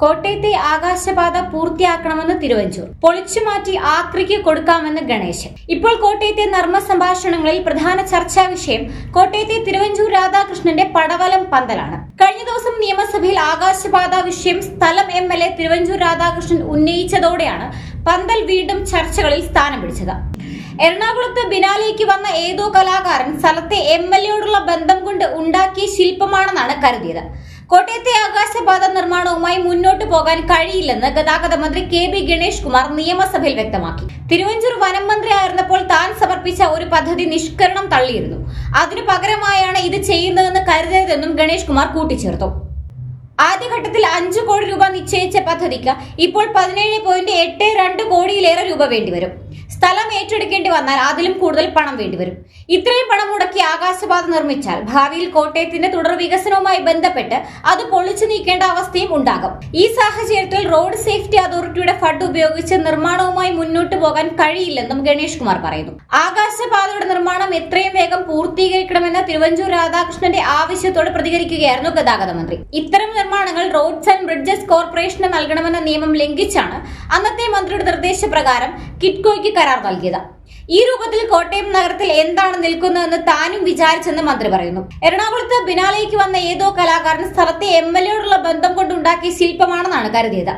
കോട്ടയത്തെ ആകാശപാത പൂർത്തിയാക്കണമെന്ന് തിരുവഞ്ചൂർ. പൊളിച്ചുമാറ്റി ആക്രിക്ക് കൊടുക്കാമെന്ന് ഗണേശൻ. ഇപ്പോൾ കോട്ടയത്തെ നർമ്മ സംഭാഷണങ്ങളിൽ പ്രധാന ചർച്ചാ വിഷയം കോട്ടയത്തെ തിരുവഞ്ചൂർ രാധാകൃഷ്ണന്റെ പടവലം പന്തലാണ്. കഴിഞ്ഞ ദിവസം നിയമസഭയിൽ ആകാശപാത വിഷയം സ്ഥലം M L A Thiruvanchoor Radhakrishnan ഉന്നയിച്ചതോടെയാണ് പന്തൽ വീണ്ടും ചർച്ചകളിൽ സ്ഥാനം പിടിച്ചത്. എറണാകുളത്ത് ബിനാലേക്ക് വന്ന ഏതോ കലാകാരൻ സ്ഥലത്തെ എം എൽ എയോടുള്ള ബന്ധം കൊണ്ട് ഉണ്ടാക്കിയ ശില്പമാണെന്നാണ് കരുതിയത്. കോട്ടയത്തെ ആകാശപാത നിർമ്മാണവുമായി മുന്നോട്ട് പോകാൻ കഴിയില്ലെന്ന് ഗതാഗത മന്ത്രി കെ ബി ഗണേഷ് കുമാർ നിയമസഭയിൽ വ്യക്തമാക്കി. തിരുവഞ്ചൂർ വനം മന്ത്രി ആയിരുന്നപ്പോൾ താൻ സമർപ്പിച്ച ഒരു പദ്ധതി നിഷ്കരണം തള്ളിയിരുന്നു. അതിനു പകരമായാണ് ഇത് ചെയ്യുന്നതെന്ന് കരുതരുതെന്നും ഗണേഷ് കുമാർ കൂട്ടിച്ചേർത്തു. ആദ്യഘട്ടത്തിൽ അഞ്ചു കോടി രൂപ നിശ്ചയിച്ച പദ്ധതിക്ക് ഇപ്പോൾ പതിനേഴ് പോയിന്റ് എട്ട് രണ്ട് കോടിയിലേറെ രൂപ വേണ്ടിവരും. സ്ഥലം ഏറ്റെടുക്കേണ്ടി വന്നാൽ അതിലും കൂടുതൽ പണം വേണ്ടിവരും. ഇത്രയും പണം മുടക്കി ആകാശപാത നിർമ്മിച്ചാൽ ഭാവിയിൽ കോട്ടയത്തിന്റെ തുടർ വികസനവുമായി ബന്ധപ്പെട്ട് അത് പൊളിച്ചു നീക്കേണ്ട അവസ്ഥയും ഉണ്ടാകും. ഈ സാഹചര്യത്തിൽ റോഡ് സേഫ്റ്റി അതോറിറ്റിയുടെ ഫണ്ട് ഉപയോഗിച്ച് നിർമ്മാണവുമായി മുന്നോട്ട് പോകാൻ കഴിയില്ലെന്നും ഗണേഷ് കുമാർ പറയുന്നു. ആകാശപാതയുടെ നിർമ്മാണം എത്രയും വേഗം പൂർത്തീകരിക്കണമെന്ന തിരുവഞ്ചൂർ രാധാകൃഷ്ണന്റെ ആവശ്യത്തോട് പ്രതികരിക്കുകയായിരുന്നു ഗതാഗത മന്ത്രി. ഇത്തരം നിർമ്മാണങ്ങൾ റോഡ്സ് ആൻഡ് ബ്രിഡ്ജസ് കോർപ്പറേഷന് നൽകണമെന്ന നിയമം ലംഘിച്ചാണ് അന്നത്തെ മന്ത്രിയുടെ നിർദ്ദേശപ്രകാരം കിറ്റ്കോയ്ക്ക് കരാർ നൽകിയത്. ഈ രൂപത്തിൽ കോട്ടയം നഗരത്തിൽ എന്താണ് നിൽക്കുന്നതെന്ന് താനും വിചാരിച്ചെന്ന് മന്ത്രി പറയുന്നു. എറണാകുളത്ത് ബിനാലേക്ക് വന്ന ഏതോ കലാകാരൻ സ്ഥലത്തെ എം എൽ എയോടുള്ള ബന്ധം കൊണ്ടുണ്ടാക്കിയ ശില്പമാണെന്നാണ് കരുതിയത്.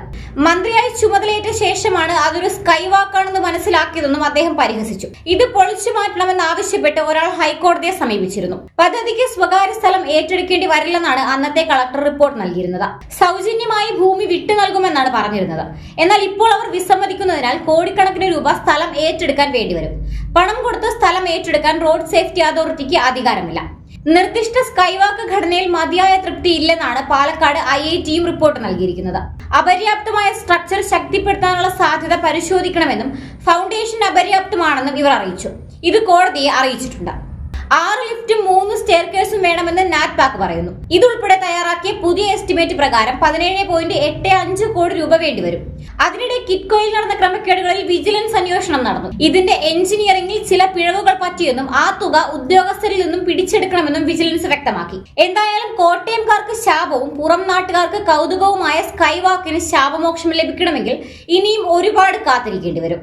മന്ത്രിയായി ചുമതലയേറ്റ ശേഷമാണ് അതൊരു സ്കൈവാക്കാണെന്ന് മനസ്സിലാക്കിയതെന്നും അദ്ദേഹം പരിഹസിച്ചു. ഇത് പൊളിച്ചു മാറ്റണമെന്ന് ആവശ്യപ്പെട്ട് ഒരാൾ ഹൈക്കോടതിയെ സമീപിച്ചിരുന്നു. പദ്ധതിക്ക് സ്വകാര്യ സ്ഥലം ഏറ്റെടുക്കേണ്ടി വരില്ലെന്നാണ് അന്നത്തെ കളക്ടർ റിപ്പോർട്ട് നൽകിയിരുന്നത്. സൗജന്യമായി ഭൂമി വിട്ടു നൽകുമെന്നാണ് പറഞ്ഞിരുന്നത്. എന്നാൽ ഇപ്പോൾ അവർ വിസമ്മതിക്കുന്നതിനാൽ കോടിക്കണക്കിന് രൂപ സ്ഥലം ഏറ്റെടുക്കാൻ വേണ്ടിവരും. പണം കൊടുത്ത് സ്ഥലം ഏറ്റെടുക്കാൻ റോഡ് സേഫ്റ്റി അതോറിറ്റിക്ക് അധികാരമില്ല. നിർദ്ദിഷ്ട സ്കൈവാക്ക് ഘടനയിൽ മതിയായ തൃപ്തി ഇല്ലെന്നാണ് പാലക്കാട് ഐ ഐ ടിയും റിപ്പോർട്ട് നൽകിയിരിക്കുന്നത്. അപര്യാപ്തമായ സ്ട്രക്ചർ ശക്തിപ്പെടുത്താനുള്ള സാധ്യത പരിശോധിക്കണമെന്നും ഫൗണ്ടേഷൻ അപര്യാപ്തമാണെന്നും ഇവർ അറിയിച്ചു. ഇത് കോടതിയെ അറിയിച്ചിട്ടുണ്ട്. ആറ് ലിഫ്റ്റും മൂന്ന് സ്റ്റെയർ കേസും വേണമെന്ന് നാറ്റ്പാക്ക് പറയുന്നു. ഇതുൾപ്പെടെ തയ്യാറാക്കിയ പുതിയ എസ്റ്റിമേറ്റ് പ്രകാരം പതിനേഴ് പോയിന്റ് എട്ട് അഞ്ച് കോടി രൂപ വേണ്ടിവരും. അതിനിടെ കിറ്റ്കോയിൽ നടന്ന ക്രമക്കേടുകളിൽ വിജിലൻസ് അന്വേഷണം നടന്നു. ഇതിന്റെ എഞ്ചിനീയറിംഗിൽ ചില പിഴവുകൾ പറ്റിയെന്നും ആ തുക ഉദ്യോഗസ്ഥരിൽ നിന്നും പിടിച്ചെടുക്കണമെന്നും വിജിലൻസ് വ്യക്തമാക്കി. എന്തായാലും കോട്ടയംകാർക്ക് ശാപവും പുറം നാട്ടുകാർക്ക് കൗതുകവുമായ സ്കൈവാക്കിന് ശാപമോക്ഷം ലഭിക്കണമെങ്കിൽ ഇനിയും ഒരുപാട് കാത്തിരിക്കേണ്ടി വരും.